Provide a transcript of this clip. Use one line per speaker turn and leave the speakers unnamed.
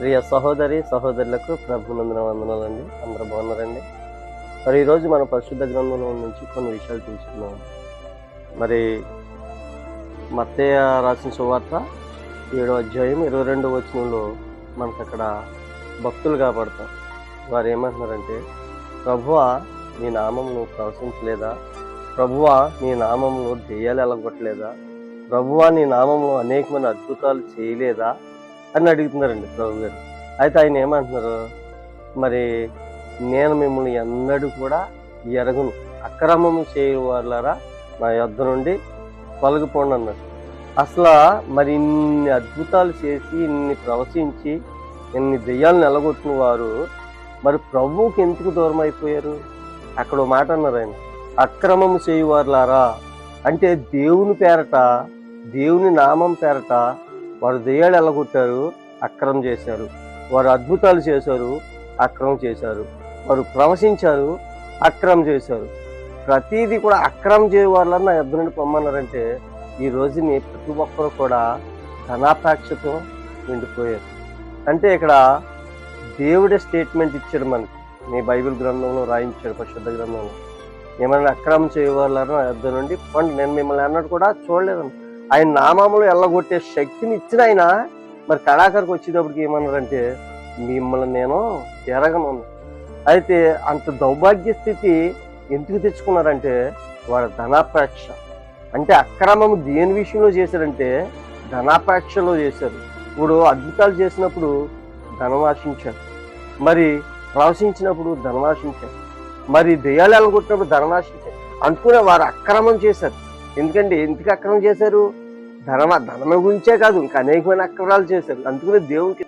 ప్రియ సహోదరి సహోదరులకు ప్రభునందన వందనాలండి. అందరూ బాగున్నారండి? మరి ఈరోజు మన పరిశుద్ధ గ్రంథంలో నుంచి కొన్ని విషయాలు తెలుసుకున్నాం మరి మత్తయ్య రాసిన సువార్త ఏడో అధ్యాయం ఇరవై రెండో వచనంలో మనకు అక్కడ భక్తులు కాబడతారు. వారు ఏమంటున్నారంటే ప్రభువా నీ నామమును ప్రవశించలేదా? ప్రభువా నీ నామంలో దెయ్యాలు ఎలగొట్టలేదా? ప్రభువా నీ నామంలో అనేకమైన అద్భుతాలు చేయలేదా? అని అడుగుతున్నారండి ప్రభు గారు. అయితే ఆయన ఏమంటున్నారు? మరి నేను మిమ్మల్ని ఎన్నడూ కూడా ఎరగను. అక్రమము చేయవారులారా నా యొద్ధ నుండి తొలగిపోండి అన్నారు. అసలు మరి ఇన్ని అద్భుతాలు చేసి ఇన్ని ప్రవశించి ఇన్ని దెయ్యాలు నిలగొట్టిన వారు మరి ప్రభువుకి ఎందుకు దూరం అయిపోయారు అక్కడ మాట అన్నారు ఆయన. అక్రమము చేయువారులారా అంటే దేవుని పేరట దేవుని నామం పేరట వారు దెయ్యాలు ఎల్లగొట్టారు అక్రమం చేశారు. వారు అద్భుతాలు చేశారు. అక్రమం చేశారు. వారు ప్రవశించారు. అక్రమం చేశారు. ప్రతిదీ కూడా అక్రమం చేయవాళ్ళని నా ఎద్దు నుండి పొమ్మన్నారంటే ఈ రోజుని ప్రతి ఒక్కరు కూడా ధనాపేక్షతో నిండిపోయారు. అంటే ఇక్కడ దేవుడే స్టేట్మెంట్ ఇచ్చాడు మనకి. మీ బైబిల్ గ్రంథంలో రాయించాడు పరిశుద్ధ గ్రంథంలో. ఏమైనా అక్రమం చేయవాళ్ళని నా నుండి పండు నేను మిమ్మల్ని అన్నట్టు కూడా చూడలేదండి ఆయన నామములు ఎల్లగొట్టే శక్తిని ఇచ్చిన ఆయన మరి కళాకారుకు వచ్చేటప్పటికి ఏమన్నారంటే మిమ్మల్ని నేను ఎరగను అయితే అంత దౌర్భాగ్య స్థితి ఎందుకు తెచ్చుకున్నారంటే వారి ధనాపేక్ష. అంటే అక్రమము దేని విషయంలో చేశారంటే ధనాపేక్షలో చేశారు ఇప్పుడు అద్భుతాలు చేసినప్పుడు ధనం ఆశించారు మరి ప్రవశించినప్పుడు ధనం ఆశించారు మరి దెయ్యాలు ఎలగొట్టినప్పుడు ధనం ఆశించారు అనుకునే వారు అక్రమం చేశారు ఎందుకంటే ఎందుకు అక్రమం చేశారు? ధనమ ధనం గురించే కాదు ఇంకా అనేకమైన అక్రమాలు చేశారు. అందుకనే దేవునికి